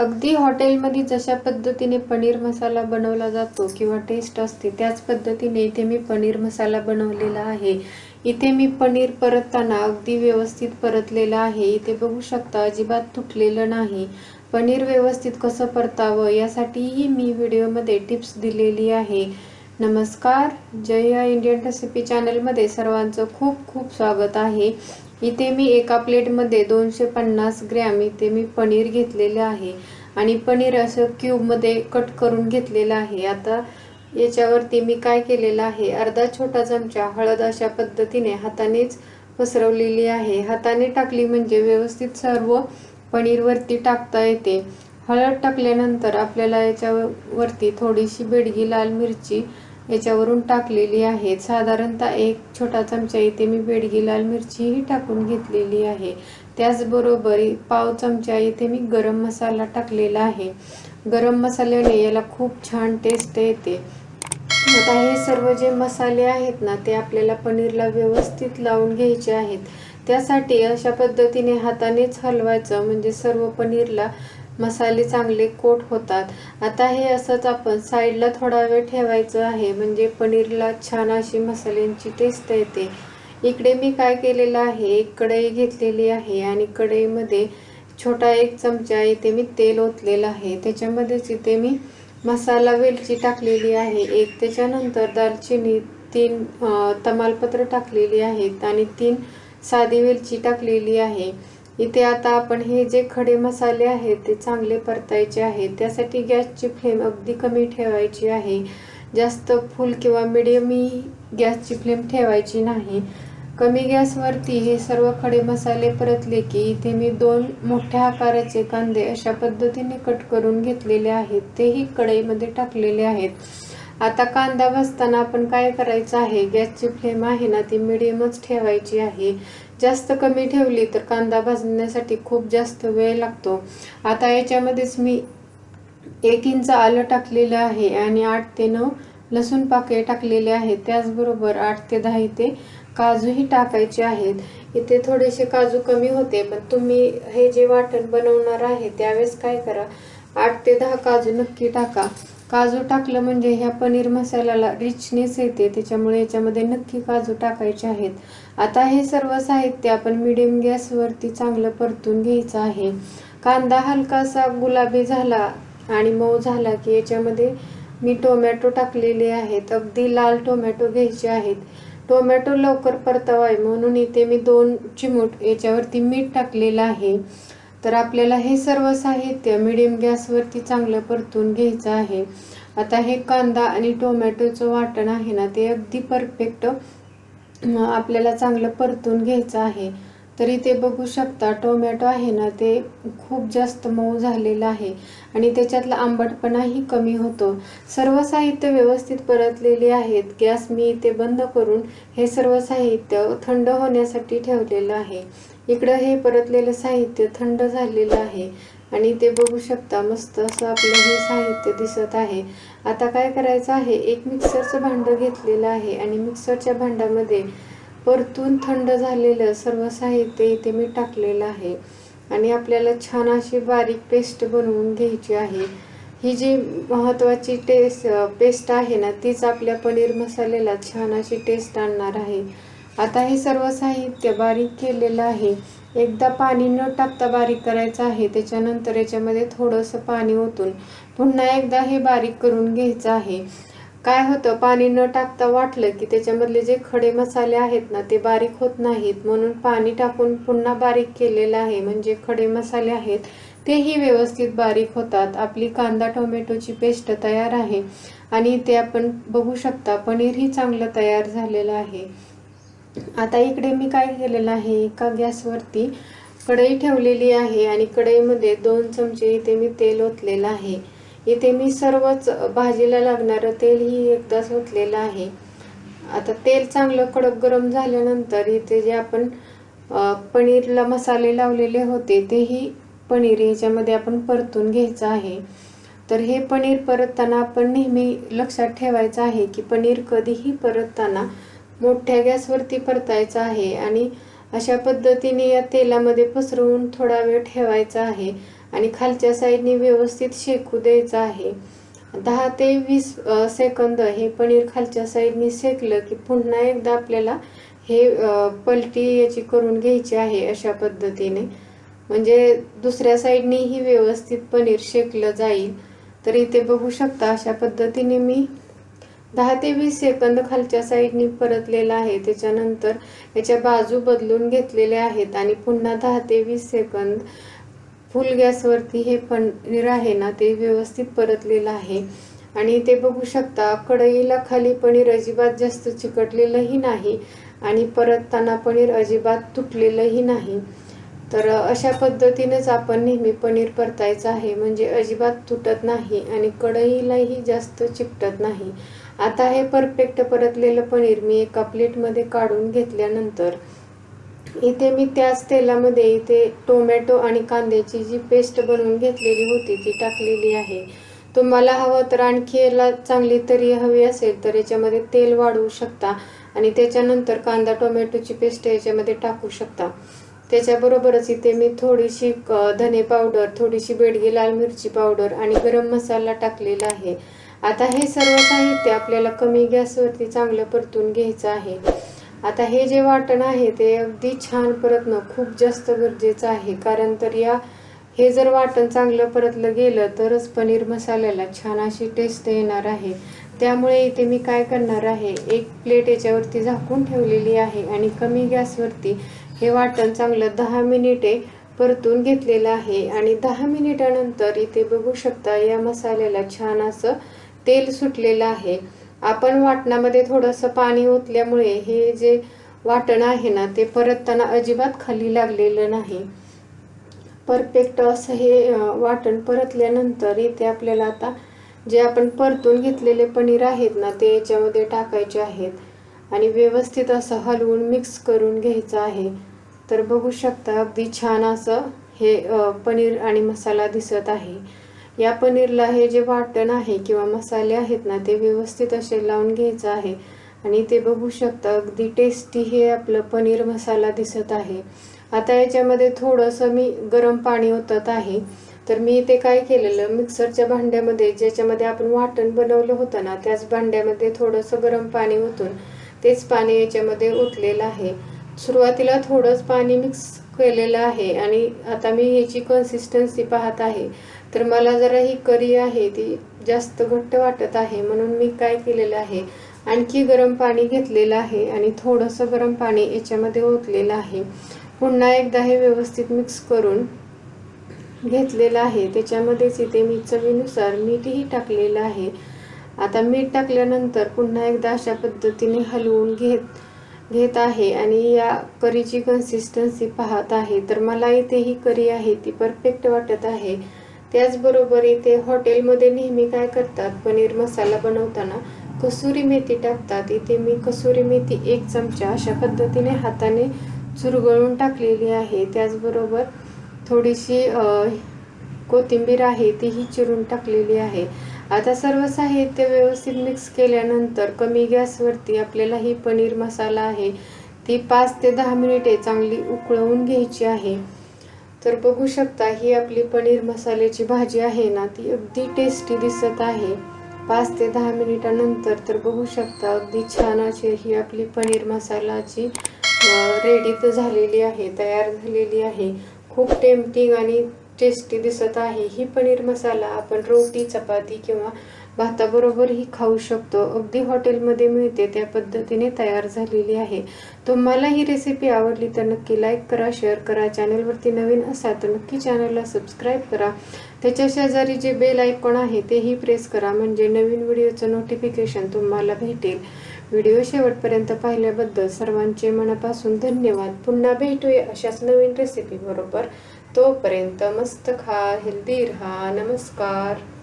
अगदी हॉटेलमध्ये जशा पद्धतीने पनीर मसाला बनवला जातो किंवा टेस्ट असते त्याच पद्धतीने इथे मी पनीर मसाला बनवलेला आहे. इथे मी पनीर परतताना अगदी व्यवस्थित परतलेलं आहे. इथे बघू शकता अजिबात तुटलेलं नाही. पनीर व्यवस्थित कसं परतावं यासाठीही मी व्हिडिओमध्ये टिप्स दिलेली आहे. नमस्कार. जय इंडियन रेसिपी चॅनलमध्ये सर्वांचं खूप खूप स्वागत आहे. इथे मी एका प्लेटमध्ये दोनशे पन्नास ग्रॅम इथे मी पनीर घेतलेलं आहे. आणि पनीर असं क्यूबमध्ये कट करून घेतलेलं आहे. आता याच्यावरती मी काय केलेलं आहे? अर्धा छोटा चमचा हळद अशा पद्धतीने हातानेच पसरवलेली आहे. हाताने टाकली म्हणजे व्यवस्थित सर्व पनीरवरती टाकता येते. हळद टाकल्यानंतर आपल्याला याच्यावरती थोडीशी बेडगी लाल मिरची याच्यावरून टाकलेली आहे. साधारणतः एक छोटा चमचा इथे मी बेडगी लाल मिरचीही टाकून घेतलेली आहे. त्याचबरोबर पाव चमचा इथे मी गरम मसाला टाकलेला आहे. गरम मसाल्याने याला खूप छान टेस्ट येते. आता हे सर्व जे मसाले आहेत ना ते आपल्याला पनीरला व्यवस्थित लावून घ्यायचे आहेत. त्यासाठी अशा पद्धतीने हातानेच हलवायचं म्हणजे सर्व पनीरला मसाले चांगले कोट होतात. आता हे असंच आपण साईडला थोडा वेळ ठेवायचं आहे. म्हणजे पनीरला छान अशी मसाल्यांची टेस्ट येते. इकडे मी काय केलेलं आहे? एक कढई घेतलेली आहे आणि कढईमध्ये छोटा एक चमचा इथे मी तेल ओतलेलं आहे. त्याच्यामध्येच इथे मी मसाला वेलची टाकलेली आहे. एक त्याच्यानंतर दालचिनी तीन तमालपत्र टाकलेली आहेत आणि तीन साधी वेलची टाकलेली आहे. इथे आता आपण हे जे खडे मसाले आहेत ते चांगले परतायचे आहेत. त्यासाठी गॅसची फ्लेम अगदी कमी ठेवायची आहे. जास्त फुल किंवा मिडियमही गॅसची फ्लेम ठेवायची नाही. कमी गॅसवरती हे सर्व खडे मसाले परतले की इथे मी दोन मोठ्या आकाराचे कांदे अशा पद्धतीने कट करून घेतलेले आहेत. तेही कढईमध्ये टाकलेले आहेत. आता कांदा भाजताना आपण काय करायचं आहे? गॅसची फ्लेम आहे ना ती मिडियमच ठेवायची आहे. जास्त कमी ठेवली तर कांदा भाजण्यासाठी खूप जास्त वेळ लागतो. आता याच्यामध्येच मी एक इंच आलं टाकलेलं आहे आणि आठ ते नऊ लसूण पाके टाकलेले आहेत. त्याचबरोबर आठ ते दहा इथे काजूही टाकायचे आहेत. इथे थोडेसे काजू कमी होते पण तुम्ही हे जे वाटण बनवणार आहे त्यावेळेस काय करा आठ ते दहा काजू नक्की टाका. काजू टाकलं म्हणजे ह्या पनीर मसाल्याला रिचनेस येते. त्याच्यामुळे याच्यामध्ये नक्की काजू टाकायचे आहेत. आता हे सर्व साहित्य आपण मिडियम गॅसवरती चांगलं परतून घ्यायचं आहे. कांदा हलकासा गुलाबी झाला आणि मऊ झाला की याच्यामध्ये मी टोमॅटो टाकलेले आहेत. अगदी लाल टोमॅटो घ्यायचे आहेत. टोमॅटो लवकर परतावाय म्हणून इथे मी दोन चिमूट याच्यावरती मीठ टाकलेलं आहे. तर आपल्याला हे सर्व साहित्य मिडियम गॅसवरती चांगलं परतून घ्यायचं आहे. आता हे कांदा आणि टोमॅटोचं वाटण आहे ना ते अगदी परफेक्ट आपल्याला चांगलं परतून घ्यायचं आहे. तरी ते बघू शकता टोमॅटो आहे ना ते खूप जास्त मऊ झालेलं आहे आणि त्याच्यातला आंबटपणाही कमी होतो. सर्व साहित्य व्यवस्थित परतलेले आहेत. गॅस मी इथे बंद करून हे सर्व साहित्य थंड होण्यासाठी ठेवलेलं आहे. इकडं हे परतलेलं साहित्य थंड झालेलं आहे आणि ते बघू शकता मस्त असं आपलं हे साहित्य दिसत आहे. आता काय करायचं आहे? एक मिक्सरचं भांडं घेतलेलं आहे आणि मिक्सरच्या भांड्यामध्ये परतून थंड झालेलं सर्व साहित्य इथे मी टाकलेलं आहे. आणि आपल्याला छान अशी बारीक पेस्ट बनवून घ्यायची आहे. ही जी महत्त्वाची टेस्ट पेस्ट आहे ना तीच आपल्या पनीर मसाल्याला छान अशी टेस्ट आणणार आहे. आता हे सर्व साहित्य बारीक केलेलं आहे. एकदा पाणी न टाकता बारीक करायचं आहे. त्याच्यानंतर याच्यामध्ये थोडंसं पाणी ओतून पुन्हा एकदा हे बारीक करून घ्यायचं आहे. काय होतं? पाणी न टाकता वाटलं की त्याच्यामधले जे खडे मसाले आहेत ना ते बारीक होत नाहीत. म्हणून पाणी टाकून पुन्हा बारीक केलेलं आहे. म्हणजे खडे मसाले आहेत तेही व्यवस्थित बारीक होतात. आपली कांदा टोमॅटोची पेस्ट तयार आहे. आणि ते आपण बघू शकता. पनीरही चांगलं तयार झालेलं आहे. आता इकडे मी काय केलेलं आहे एका गॅसवरती कढई ठेवलेली आहे आणि कढईमध्ये दोन चमचे इथे मी तेल ओतलेलं आहे. इथे मी सर्वच भाजीला लागणारं तेलही एकदाच ओतलेलं आहे. आता तेल चांगलं कडक गरम झाल्यानंतर इथे जे आपण पनीरला मसाले लावलेले होते तेही पनीर ह्याच्यामध्ये आपण परतून घ्यायचं आहे. तर हे पनीर परतताना आपण नेहमी लक्षात ठेवायचं आहे की पनीर कधीही परतताना मोठ्या गॅसवरती परतायचं आहे आणि अशा पद्धतीने या तेलामध्ये पसरवून थोडा वेळ ठेवायचा आहे आणि खालच्या साईडने व्यवस्थित शेकू द्यायचं आहे. दहा ते वीस सेकंद हे पनीर खालच्या साईडने शेकलं की पुन्हा एकदा आपल्याला हे पलटी याची करून घ्यायची आहे अशा पद्धतीने. म्हणजे दुसऱ्या साईडनेही व्यवस्थित पनीर शेकलं जाईल. तर इथे बघू शकता अशा पद्धतीने मी दहा ते वीस सेकंद खालच्या साईडने परतलेला आहे. त्याच्यानंतर याच्या बाजू बदलून घेतलेल्या आहेत आणि पुन्हा दहा ते वीस सेकंद फुल गॅसवरती हे पनीर आहे ना ते व्यवस्थित परतलेलं आहे. आणि ते बघू शकता कढईला खाली पनीर अजिबात जास्त चिकटलेलंही नाही आणि परतताना पनीर अजिबात तुटलेलंही नाही. तर अशा पद्धतीनेच आपण नेहमी पनीर परतायचं आहे. म्हणजे अजिबात तुटत नाही आणि कढईलाही जास्त चिकटत नाही. आता हे परफेक्ट परतलेलं पनीर मी एका प्लेटमध्ये काढून घेतल्यानंतर इथे मी त्याच तेलामध्ये इथे टोमॅटो आणि कांद्याची जी पेस्ट बनवून घेतलेली होती ती टाकलेली आहे. तुम्हाला हवं तर आणखी याला चांगली तरी हवी असेल तर याच्यामध्ये तेल वाढवू शकता आणि त्याच्यानंतर कांदा टोमॅटोची पेस्ट याच्यामध्ये टाकू शकता. त्याच्याबरोबरच इथे मी थोडीशी क- धने पावडर थोडीशी बेडगी लाल मिरची पावडर आणि गरम मसाला टाकलेला आहे. आता हे सर्व साहित्य आपल्याला कमी गॅसवरती चांगलं परतून घ्यायचं आहे. आता हे जे वाटण आहे ते अगदी छान परतणं खूप जास्त गरजेचं आहे. कारण तर या हे जर वाटण चांगलं परतलं गेलं तरच पनीर मसाल्याला छान अशी टेस्ट येणार आहे. त्यामुळे इथे मी काय करणार आहे एक प्लेट याच्यावरती झाकून ठेवलेली आहे आणि कमी गॅसवरती हे वाटण चांगलं दहा मिनिटे परतून घेतलेलं आहे. आणि दहा मिनिटानंतर इथे बघू शकता या मसाल्याला छान असं तेल सुटलेलं आहे. आपण वाटणामध्ये थोडंसं पाणी ओतल्यामुळे हे जे वाटण आहे ना ते परतताना अजिबात खाली लागलेलं नाही. परफेक्ट असं हे वाटण परतल्यानंतर इथे आपल्याला आता जे आपण परतून घेतलेले पनीर आहेत ना ते याच्यामध्ये टाकायचे आहेत. आणि व्यवस्थित असं हलवून मिक्स करून घ्यायचं आहे. तर बघू शकता अगदी छान असं हे पनीर आणि मसाला दिसत आहे. या पनीरला हे जे वाटण आहे किंवा मसाले आहेत ना ते व्यवस्थित असे लावून घ्यायचं आहे. आणि ते बघू शकता अगदी टेस्टी हे आपलं पनीर मसाला दिसत आहे. आता याच्यामध्ये थोडंसं मी गरम पाणी ओतत आहे. तर मी ते काय केलेलं मिक्सरच्या भांड्यामध्ये ज्याच्यामध्ये आपण वाटण बनवलं होतं ना त्याच भांड्यामध्ये थोडंसं गरम पाणी ओतून तेच पाणी याच्यामध्ये ओतलेलं आहे. सुरुवातीला थोडंच पाणी मिक्स केलेलं आहे आणि आता मी ह्याची कन्सिस्टन्सी पाहत आहे. तर मला जरा ही करी आहे ती जास्त घट्ट वाटत आहे म्हणून मी काय केलेलं आहे? आणखी गरम पाणी घेतलेलं आहे आणि थोडंसं गरम पाणी याच्यामध्ये ओतलेलं आहे. पुन्हा एकदा हे व्यवस्थित मिक्स करून घेतलेलं आहे. त्याच्यामध्येच इथे मी चवीनुसार मीठही टाकलेलं आहे. आता मीठ टाकल्यानंतर पुन्हा एकदा अशा पद्धतीने हलवून घेत घेत आहे आणि या करीची कन्सिस्टन्सी पाहत आहे. तर मला इथे ही करी आहे ती परफेक्ट वाटत आहे. त्याचबरोबर इथे हॉटेलमध्ये नेहमी काय करतात? पनीर मसाला बनवताना कसुरी मेथी टाकतात. इथे मी कसुरी मेथी एक चमचा अशा पद्धतीने हाताने चुरगळून टाकलेली आहे. त्याचबरोबर थोडीशी कोथिंबीर आहे तीही चिरून टाकलेली आहे. आता सर्व साहित्य व्यवस्थित मिक्स केल्यानंतर कमी गॅसवरती आपल्याला ही पनीर मसाला आहे. ती पाच ते दहा मिनिटे चांगली उकळवून घ्यायची आहे. तर बघू शकता ही आपली पनीर मसाल्याची भाजी आहे ना ती अगदी टेस्टी दिसत आहे. पाच ते दहा मिनिटानंतर तर बघू शकता अगदी छान अशी ही आपली पनीर मसालाची रेडी तर झालेली आहे तयार झालेली आहे. खूप टेम्पटिंग आणि टेस्टी दिसत आहे. ही पनीर मसाला आपण रोटी चपाती किंवा भाताबरोबरही खाऊ शकतो. अगदी हॉटेलमध्ये मिळते त्या पद्धतीने तयार झालेली आहे. तुम्हाला ही रेसिपी आवडली तर नक्की लाईक करा शेअर करा. चॅनलवरती नवीन असाल तर नक्की चॅनलला सबस्क्राईब करा. त्याच्या शेजारी जे बेल आयकॉन आहे तेही प्रेस करा. म्हणजे नवीन व्हिडिओचं नोटिफिकेशन तुम्हाला भेटेल. व्हिडिओ शेवटपर्यंत पाहिल्याबद्दल सर्वांचे मनापासून धन्यवाद. पुन्हा भेटूया अशाच नवीन रेसिपी बरोबर. तोपर्यंत मस्त खा हेल्दी राहा. नमस्कार.